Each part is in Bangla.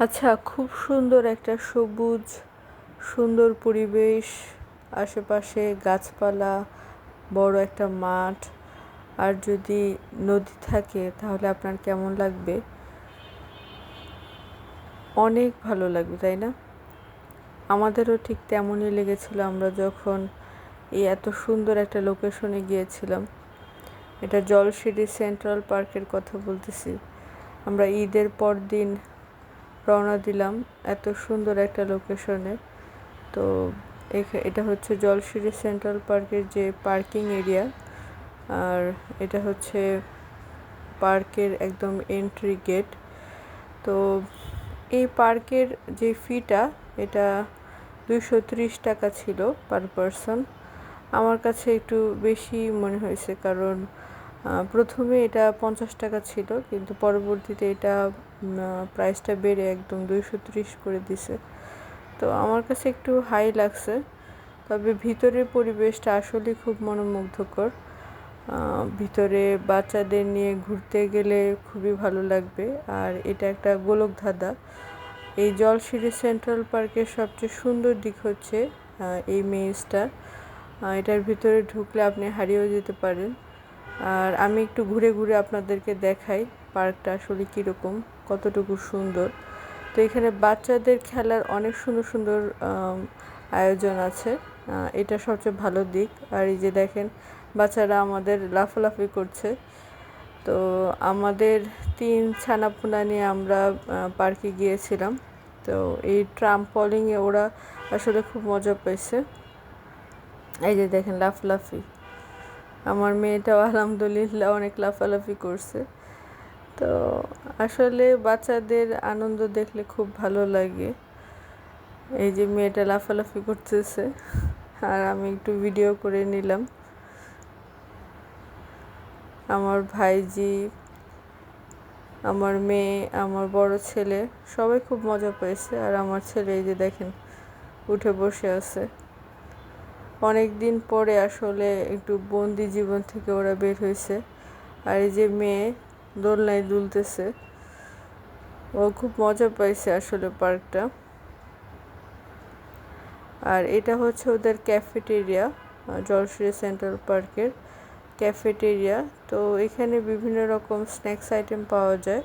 আচ্ছা খুব সুন্দর একটা সবুজ, সুন্দর পরিবেশ, আশেপাশে গাছপালা, বড় একটা মাঠ, আর যদি নদী থাকে তাহলে আপনার কেমন লাগবে? অনেক ভালো লাগবে, তাই না? আমাদেরও ঠিক তেমনই লেগেছিল আমরা যখন এই এত সুন্দর একটা লোকেশনে গিয়েছিলাম। এটা জলসিটি সেন্ট্রাল পার্কের কথা বলতেছি। আমরা ঈদের পর দিন রওনা দিলাম এত সুন্দর একটা লোকেশনে তো এটা হচ্ছে জলসিরি সেন্ট্রাল পার্কের যে পার্কিং এরিয়া আর এটা হচ্ছে পার্কের একদম এন্ট্রি গেট তো এই পার্কের যে ফিটা এটা দুশো টাকা ছিল পার পারসন আমার কাছে একটু বেশি মনে হয়েছে, কারণ প্রথমে এটা পঞ্চাশ টাকা ছিল, কিন্তু পরবর্তীতে এটা প্রাইসটা বেড়ে একদম দুইশো ত্রিশ করে দিছে। তো আমার কাছে একটু হাই লাগছে, তবে ভিতরের পরিবেশটা আসলে খুব মনোমুগ্ধকর। ভিতরে বাচ্চাদের নিয়ে ঘুরতে গেলে খুবই ভালো লাগবে, আর এটা একটা গোলকধাঁধা। এই জলসিঁড়ি সেন্ট্রাল পার্কের সবচেয়ে সুন্দর দিক হচ্ছে এই মেজটা এটার ভিতরে ঢুকলে আপনি হারিয়েও যেতে পারেন। আর আমি একটু ঘুরে ঘুরে আপনাদেরকে দেখাই পার্কটা আসলে কীরকম, কতটুকু সুন্দর। তো এখানে বাচ্চাদের খেলার অনেক সুন্দর সুন্দর আয়োজন আছে। এটা সবচেয়ে ভালো দিক। আর এই যে দেখেন, বাচ্চারা আমাদের লাফালাফি করছে। তো আমাদের তিন ছানাপোনা নিয়ে আমরা পার্কে গিয়েছিলাম। তো এই ট্রাম্পলিংয়ে ওরা আসলে খুব মজা পেয়েছে। এই যে দেখেন, লাফলাফি। আমার মেয়েটাও আলহামদুলিল্লাহ অনেক লাফালাফি করছে। তো আসলে বাচ্চাদের আনন্দ দেখলে খুব ভালো লাগে। এই যে মেয়েটা লাফালাফি করতেছে, আর আমি একটু ভিডিও করে নিলাম। আমার ভাইজি, আমার মেয়ে, আমার বড় ছেলে, সবাই খুব মজা পেয়েছে আর আমার ছেলে এই যে দেখেন, উঠে বসে আছে। অনেক দিন পরে আসলে একটু বন্দি জীবন থেকে ওরা বের হয়েছে আর এই যে মেয়ে দোলনায় দুলতেছে। ও খুব মজা পাইছে আসলে পার্কটা। আর এটা হচ্ছে ওদের ক্যাফেটেরিয়া জলশ্রী সেন্ট্রাল পার্কের ক্যাফেটেরিয়া। তো এখানে বিভিন্ন রকম স্ন্যাক্স আইটেম পাওয়া যায়।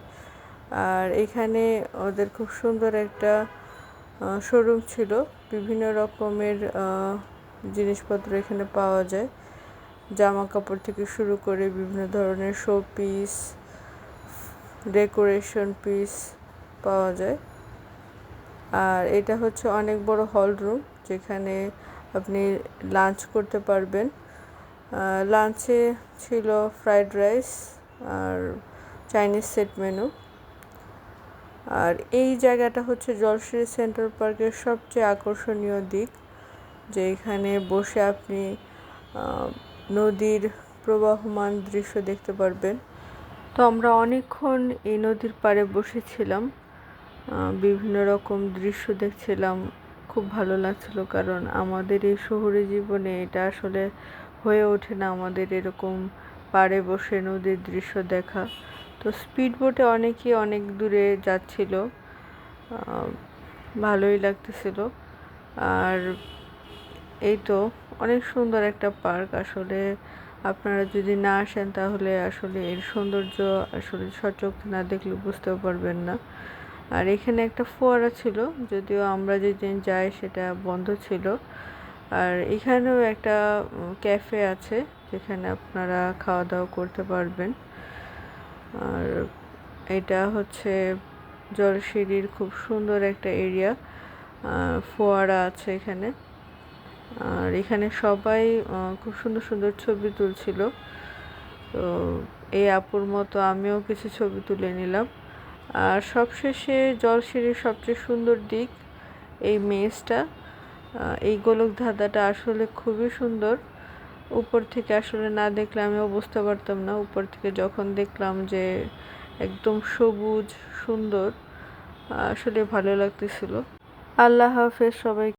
আর এখানে ওদের খুব সুন্দর একটা শোরুম ছিল। বিভিন্ন রকমের জিনিসপত্র এখানে পাওয়া যায়। জামা কাপড় থেকে শুরু করে বিভিন্ন ধরনের শো পিস ডেকোরেশন পিস পাওয়া যায়। আর এটা হচ্ছে অনেক বড় হল রুম, যেখানে আপনি লাঞ্চ করতে পারবেন। লাঞ্চে ছিল ফ্রাইড রাইস আর চাইনিজ সেট মেনু। আর এই জায়গাটা হচ্ছে জলশ্রী সেন্ট্রাল পার্কের সবচেয়ে আকর্ষণীয় দিক, যে এখানে বসে আপনি নদীর প্রবাহমান দৃশ্য দেখতে পারবেন। তো আমরা অনেকক্ষণ এই নদীর পাড়ে বসেছিলাম। বিভিন্ন রকম দৃশ্য দেখছিলাম। খুব ভালো লাগছিল কারণ আমাদের এই শহরে জীবনে এটা আসলে হয়ে ওঠে না আমাদের এরকম পাড়ে বসে নদীর দৃশ্য দেখা। তো স্পিড বোটে অনেকেই অনেক দূরে যাচ্ছিল। ভালোই লাগতেছিল। আর এই তো অনেক সুন্দর একটা পার্ক আসলে। আপনারা যদি না আসেন তাহলে আসলে এর সৌন্দর্য আসলে সচক না দেখলে বুঝতেও পারবেন না। আর এখানে একটা ফোয়ারা ছিল, যদিও আমরা যেদিন যাই সেটা বন্ধ ছিল। আর এখানেও একটা ক্যাফে আছে, যেখানে আপনারা খাওয়া দাওয়া করতে পারবেন। আর এটা হচ্ছে জলসিঁড়ির খুব সুন্দর একটা এরিয়া ফোয়ারা আছে এখানে। আর এখানে সবাই খুব সুন্দর সুন্দর ছবি তুলছিল। তো এই আপুর মতো আমিও কিছু ছবি তুলে নিলাম। আর সবশেষে জলসিঁড়ির সবচেয়ে সুন্দর দিক, এই মেজটা এই গোলক ধাঁধাটা আসলে খুবই সুন্দর। উপর থেকে আসলে না দেখলে আমিও বুঝতে পারতাম না। উপর থেকে যখন দেখলাম যে একদম সবুজ, সুন্দর, আসলে ভালো লাগতেছিল। আল্লাহ হাফেজ সবাই